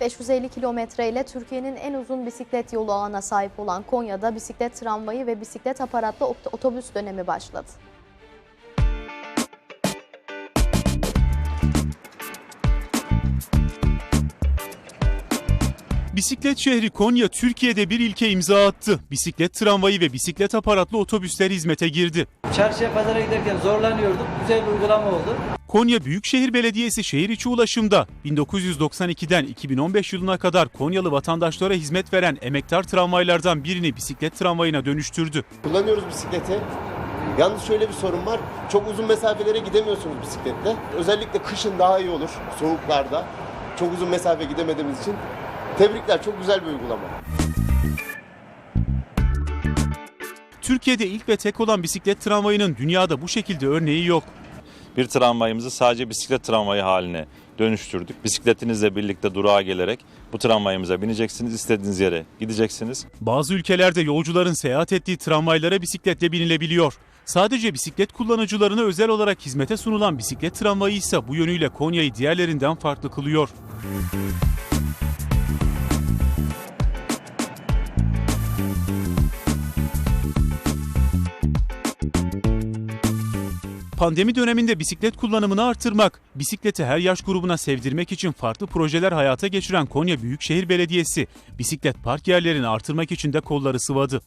550 kilometre ile Türkiye'nin en uzun bisiklet yolu ağına sahip olan Konya'da bisiklet tramvayı ve bisiklet aparatlı ot- otobüs dönemi başladı. Bisiklet şehri Konya Türkiye'de bir ilke imza attı. Bisiklet tramvayı ve bisiklet aparatlı otobüsler hizmete girdi. Çarşıya pazara giderken zorlanıyorduk. Güzel bir uygulama oldu. Konya Büyükşehir Belediyesi şehir içi ulaşımda 1992'den 2015 yılına kadar Konyalı vatandaşlara hizmet veren emektar tramvaylardan birini bisiklet tramvayına dönüştürdü. Kullanıyoruz bisikleti. Yalnız şöyle bir sorun var. Çok uzun mesafelere gidemiyorsunuz bisikletle. Özellikle kışın daha iyi olur soğuklarda. Çok uzun mesafe gidemediğimiz için. Tebrikler çok güzel bir uygulama. Türkiye'de ilk ve tek olan bisiklet tramvayının dünyada bu şekilde örneği yok. Bir tramvayımızı sadece bisiklet tramvayı haline dönüştürdük. Bisikletinizle birlikte durağa gelerek bu tramvayımıza bineceksiniz, istediğiniz yere gideceksiniz. Bazı ülkelerde yolcuların seyahat ettiği tramvaylara bisikletle binilebiliyor. Sadece bisiklet kullanıcılarına özel olarak hizmete sunulan bisiklet tramvayı ise bu yönüyle Konya'yı diğerlerinden farklı kılıyor. Pandemi döneminde bisiklet kullanımını artırmak, bisikleti her yaş grubuna sevdirmek için farklı projeler hayata geçiren Konya Büyükşehir Belediyesi, bisiklet park yerlerini artırmak için de kolları sıvadı.